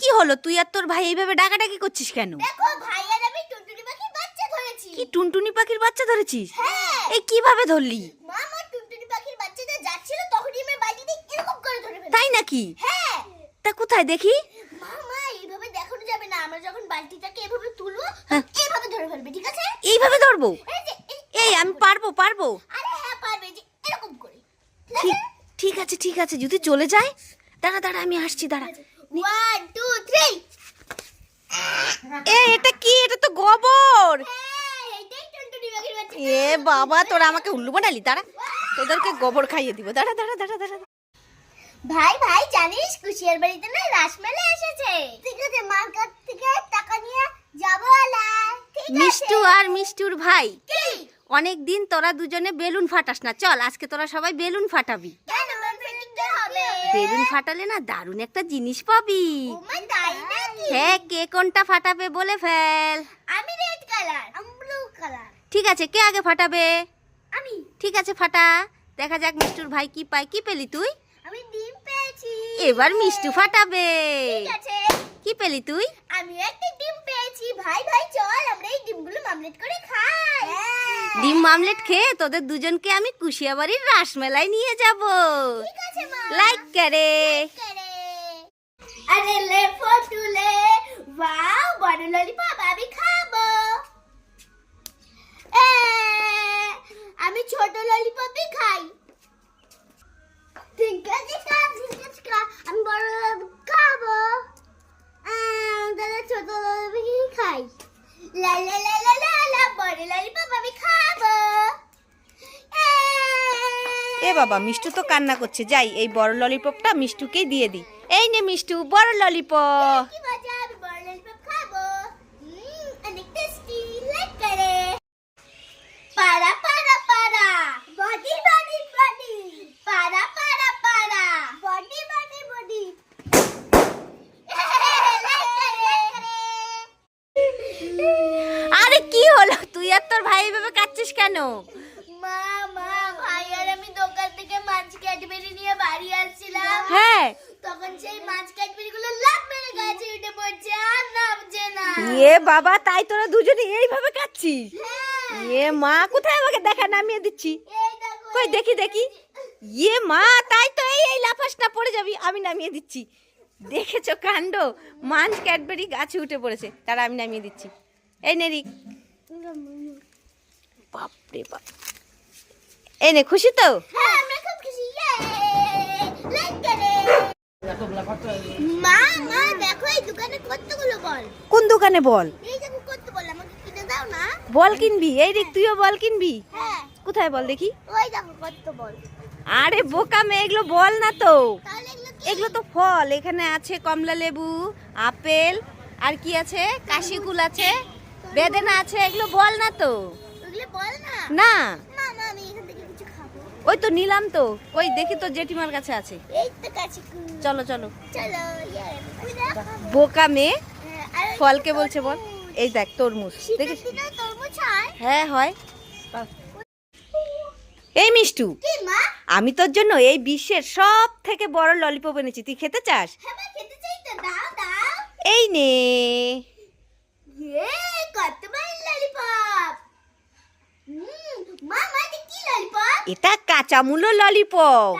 কি হলো? তুই আর তোর ভাই এইভাবে ডাকাডাকি করছিস কেন? দেখো ভাই আর আমি টুনটুনি পাখির বাচ্চা ধরেছি। কি টুনটুনি পাখির বাচ্চা ধরেছিস? হ্যাঁ। এই কীভাবে ধরলি? মা আমার টুনটুনি পাখির বাচ্চাটা যাচ্ছিল তখনই আমার বাড়িতে এরকম করে ধরে তাই নাকি? হ্যাঁ। তা কোথায় দেখি? মা মা এইভাবে দেখানো যাবে না। আমরা যখন বালতিটাকে এভাবে তুলবো হ্যাঁ। এইভাবে ধরে ফেলবে ঠিক আছে? এইভাবে ধরবো? এই যে এই এই আমি পারব পারব। আরে হ্যাঁ পারবে যে এরকম করে। ঠিক ঠিক আছে? ঠিক আছে যদি চলে যায় দাঁড়া দাঁড়া আমি আসছি দাঁড়া। এ এটা কি? এটা তো গোবর। হ্যাঁ এ বাবা তোরা আমাকে উল্লু বানালি দাঁড়া। তোদেরকে গোবর খাইয়ে দিব। দাঁড়া দাঁড়া দাঁড়া দাঁড়া। ভাই ভাই জানিস কুশিয়ার বাড়িতে না রাসমেলা এসেছে? ঠিক আছে মার কাছ থেকে টাকা নিয়ে যাব মিষ্টু আর মিষ্টুর ভাই। অনেক দিন তোরা দুজনে বেলুন ফাটাস না। চল আজকে তোরা সবাই বেলুন ফাটাবি কেন আমার ফেটিংটা হবে বেলুন ফাটালে না দারুণ একটা জিনিস পাবি। হ্যাঁ কে কোনটা ফাটাবে বলে ফেল। আমি রেড কালার আমি ব্লু কালার ঠিক আছে কে আগে ফাটাবে? আমি। ঠিক আছে ফাটা। দেখা যাক মিষ্টুর ভাই কি পায় কি পেলি তুই? আমি ডিম পেয়েছি। এবার মিষ্টু ফাটাবে। ঠিক আছে। কি পেলি তুই? আমি একটা ডিম পেয়েছি। ভাই ভাই চল আমরা এই ডিমগুলো মামলেট করে ডিম মামলেট খেয়ে তোদের দুজনকে আমি কুশিয়াবাড়ির রাসমেলায় নিয়ে যাব। লাইক করে। আরে লে ফটুলে ওয়াও বড় ললিপপ আমি খাব। আমি ছোট ললিপপই খাই। ঠিক আছে খা ঠিক আছে খা আমি বড় খাব। দাদা ছোট ললিপপই খাই। লা লা লা লা লা বড় ললিপপ বাবা মিষ্টু তো কান্না করছে। যাই এই বড় ললিপপটা মিষ্টুকেই দিয়ে দিই। এই নে মিষ্টু বড় ললিপপ। আরে কি হলো? তুই আর তোর ভাই এভাবে কাচ্ছিস কেন মা মা ভাই আর আমি দোকান থেকে মাছ ক্যাডবেরি নিয়ে বাড়ি আসছিলাম। হ্যাঁ। তখন সেই মাছ ক্যাডবেরি গুলো লাভ মেরে গাছে উঠে পড়ছে আর নামছে না। এ বাবা তাই তোরা দুজনে এইভাবে কাচ্ছিস হ্যাঁ, এ মা কোথায় আমাকে দেখা নামিয়ে দিচ্ছি? এই দেখো কই দেখি দেখি। ইয়ে মা তাই তো এই এই লাফাস না পড়ে যাবি আমি নামিয়ে দিচ্ছি। দেখেছ কাণ্ড? মাঞ্চ ক্যাডবেরি গাছে উঠে পড়েছে তারা আমি নামিয়ে দিচ্ছি। এই নে রিক। বাপরে বাপ। এই নে খুশি তো? মা মা দেখো এই দোকানে কতগুলো বল। কোন দোকানে বল? এই দেখো বল আমাকে কিনে দাও না। বল কিনবি? এই রিক তুইও বল কিনবি? হ্যাঁ। কোথায় বল দেখি? ওই দেখো কত বল। আরে বোকা মেয়ে এগুলো বল না তো। এগুলো তো ফল। এখানে আছে কমলা লেবু আপেল আর কি আছে? কাশিকুল আছে। বেদেনা আছে। এগুলো বল না তো। বল না? না মা মা আমি এখান থেকে কিছু খাব ওই তো নিলাম তো। ওই দেখি তো জেঠিমার কাছে আছে। চলো চলো। বোকা মেয়ে। হ্যাঁ, ফলকে বলছে বল। এই দেখ তরমুজ। দেখিস? হয়। হ্যাঁ এই মিষ্টু আমি তোর জন্য এই বিশ্বের সব থেকে বড় ললিপপ এনেছি। তুই খেতে চাস? হ্যাঁ এই নে ইয়ে কত বড় ললিপপ হুম মা মা এটা কাঁচামুলো ললিপপ।